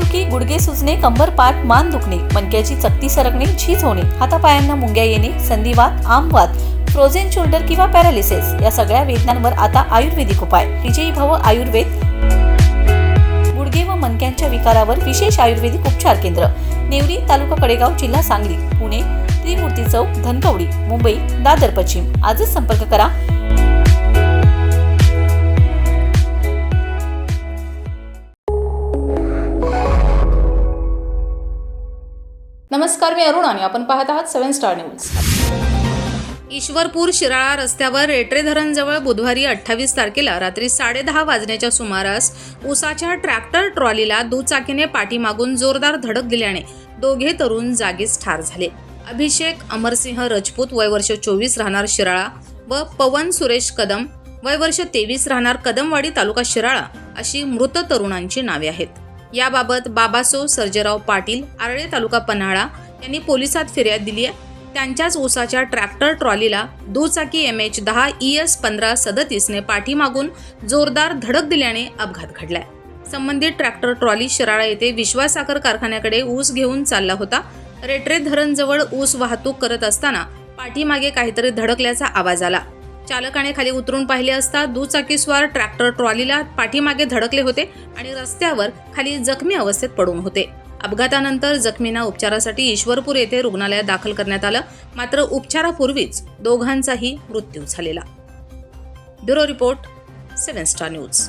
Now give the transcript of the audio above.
पाठीदुखी गुडघे सुजणे कंबर पाठ मान दुखणे मणक्याची चकती सरकणे झीज होणे हातापायांना मुंग्या येणे संधिवात आमवात फ्रोझेन शोल्डर किंवा पॅरालिसिस या सगळ्या वेदनांवर आता आयुर्वेदिक उपाय. विजयी भव आयुर्वेद. गुडघे व मणक्यांच्या विकारावर विशेष आयुर्वेदिक उपचार केंद्र. नेवरी तालुका कडेगाव जिल्हा सांगली पुणे त्रिमूर्ती चौक धनकवडी मुंबई दादर पश्चिम. आजच संपर्क करा. नमस्कार मी अरुण आणि आपण पाहत आहात seven star news. Ishwarpur Shirala रस्त्यावर रेटरे धरणजवळ बुधवारी अठ्ठावीस तारखेला रात्री साडेदहा वाजण्याच्या सुमारास उसाच्या ट्रॅक्टर ट्रॉलीला दुचाकीने पाठीमागून जोरदार धडक दिल्याने दोघे तरुण जागीच ठार झाले. अभिषेक अमरसिंह रजपूत वय वर्ष चोवीस राहणार शिराळा व पवन सुरेश कदम वय वर्ष तेवीस राहणार कदमवाडी तालुका शिराळा अशी मृत तरुणांची नावे आहेत. याबाबत बाबासो सर्जेराव पाटील आरळे तालुका पन्हाळा यांनी पोलिसात फिर्याद दिली आहे. त्यांच्याच ऊसाच्या ट्रॅक्टर ट्रॉलीला दुचाकी एम एच दहा ई एस पंधरा सदतीसने पाठीमागून जोरदार धडक दिल्याने अपघात घडलाय. संबंधित ट्रॅक्टर ट्रॉली शिराळा येथे विश्वास साखर कारखान्याकडे ऊस घेऊन चालला होता. रेटरे धरणजवळ ऊस वाहतूक करत असताना पाठीमागे काहीतरी धडकल्याचा आवाज आला. चालकाने खाली उतरून पाहिले असता दुचाकीस्वार ट्रॅक्टर ट्रॉलीला पाठीमागे धडकले होते आणि रस्त्यावर खाली जखमी अवस्थेत पडून होते. अपघातानंतर जखमींना उपचारासाठी ईश्वरपूर येथे रुग्णालयात दाखल करण्यात आलं. मात्र उपचारापूर्वीच दोघांचाही मृत्यू झालेला. Bureau report seven star news.